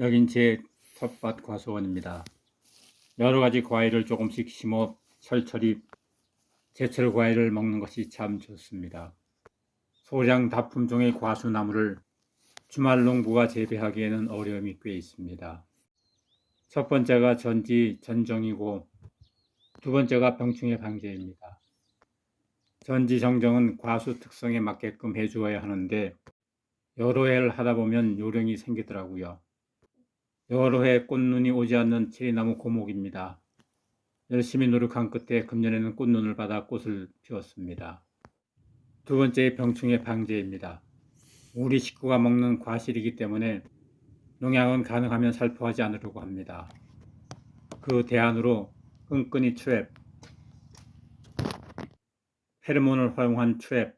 여긴 제 텃밭 과수원입니다. 여러 가지 과일을 조금씩 심어 철철이 제철 과일을 먹는 것이 참 좋습니다. 소량 다품종의 과수나무를 주말 농부가 재배하기에는 어려움이 꽤 있습니다. 첫 번째가 전지 전정이고 두 번째가 병충해 방제입니다. 전지 정정은 과수 특성에 맞게끔 해주어야 하는데 여러 해를 하다 보면 요령이 생기더라고요. 여러 해 꽃눈이 오지 않는 체리나무 고목입니다. 열심히 노력한 끝에 금년에는 꽃눈을 받아 꽃을 피웠습니다. 두 번째 병충해 방제입니다. 우리 식구가 먹는 과실이기 때문에 농약은 가능하면 살포하지 않으려고 합니다. 그 대안으로 끈끈이 트랩, 페르몬을 활용한 트랩.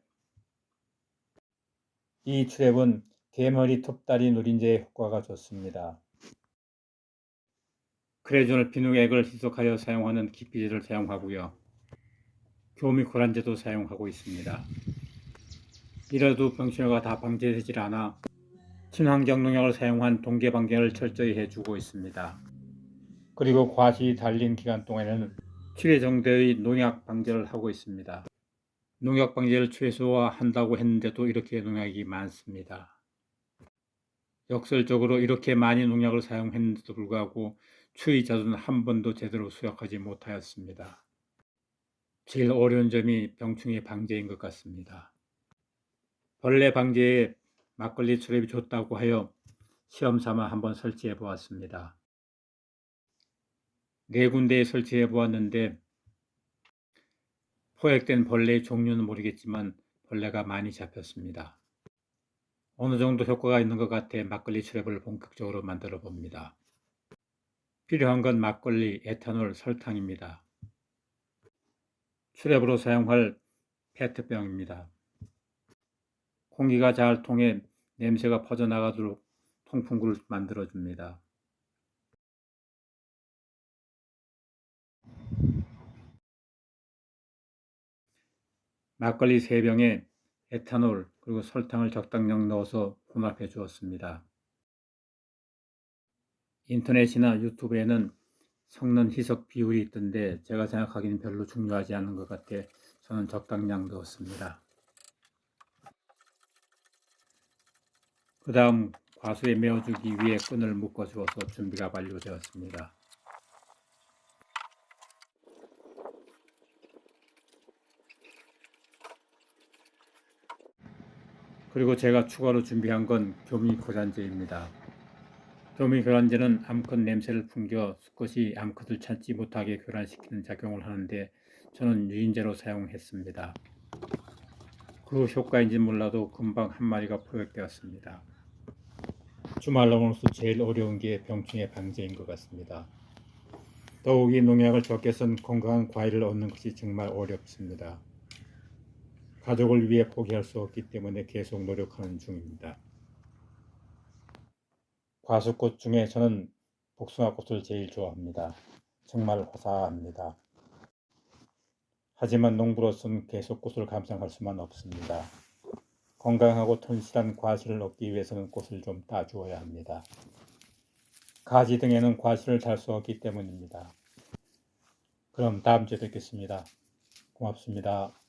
이 트랩은 개머리 톱다리 누린제의 효과가 좋습니다. 크레존을 비누액을 희석하여 사용하는 기피제를 사용하고요. 교미코란제도 사용하고 있습니다. 이래도 병충해가 다 방제되질 않아 친환경 농약을 사용한 동계 방제를 철저히 해주고 있습니다. 그리고 과실이 달린 기간 동안에는 7회 정도의 농약 방제를 하고 있습니다. 농약 방제를 최소화한다고 했는데도 이렇게 농약이 많습니다. 역설적으로 이렇게 많이 농약을 사용했는데도 불구하고 추위자들은 한 번도 제대로 수확하지 못하였습니다. 제일 어려운 점이 병충해 방제인 것 같습니다. 벌레 방제에 막걸리 트랩이 좋다고 하여 시험 삼아 한번 설치해 보았습니다. 네 군데에 설치해 보았는데 포획된 벌레의 종류는 모르겠지만 벌레가 많이 잡혔습니다. 어느 정도 효과가 있는 것 같아 막걸리 트랩을 본격적으로 만들어 봅니다. 필요한 건 막걸리, 에탄올, 설탕입니다. 트랩으로 사용할 페트병입니다. 공기가 잘 통해 냄새가 퍼져나가도록 통풍구를 만들어 줍니다. 막걸리 3병에 에탄올 그리고 설탕을 적당량 넣어서 혼합해 주었습니다. 인터넷이나 유튜브에는 섞는 희석 비율이 있던데 제가 생각하기는 별로 중요하지 않은 것 같아 저는 적당량 넣었습니다. 그 다음 과수에 메어주기 위해 끈을 묶어 주어서 준비가 완료되었습니다. 그리고 제가 추가로 준비한 건 교미 고잔제입니다. 교미 교란제는 암컷 냄새를 풍겨 수컷이 암컷을 찾지 못하게 교란시키는 작용을 하는데 저는 유인제로 사용했습니다. 그 효과인지 몰라도 금방 한 마리가 포획되었습니다. 주말 농으로서 제일 어려운 게 병충해 방제인 것 같습니다. 더욱이 농약을 적게 쓴 건강한 과일을 얻는 것이 정말 어렵습니다. 가족을 위해 포기할 수 없기 때문에 계속 노력하는 중입니다. 과수꽃 중에 저는 복숭아꽃을 제일 좋아합니다. 정말 화사합니다. 하지만 농부로서는 계속 꽃을 감상할 수만 없습니다. 건강하고 튼실한 과실을 얻기 위해서는 꽃을 좀 따주어야 합니다. 가지 등에는 과실을 달 수 없기 때문입니다. 그럼 다음 주에 뵙겠습니다. 고맙습니다.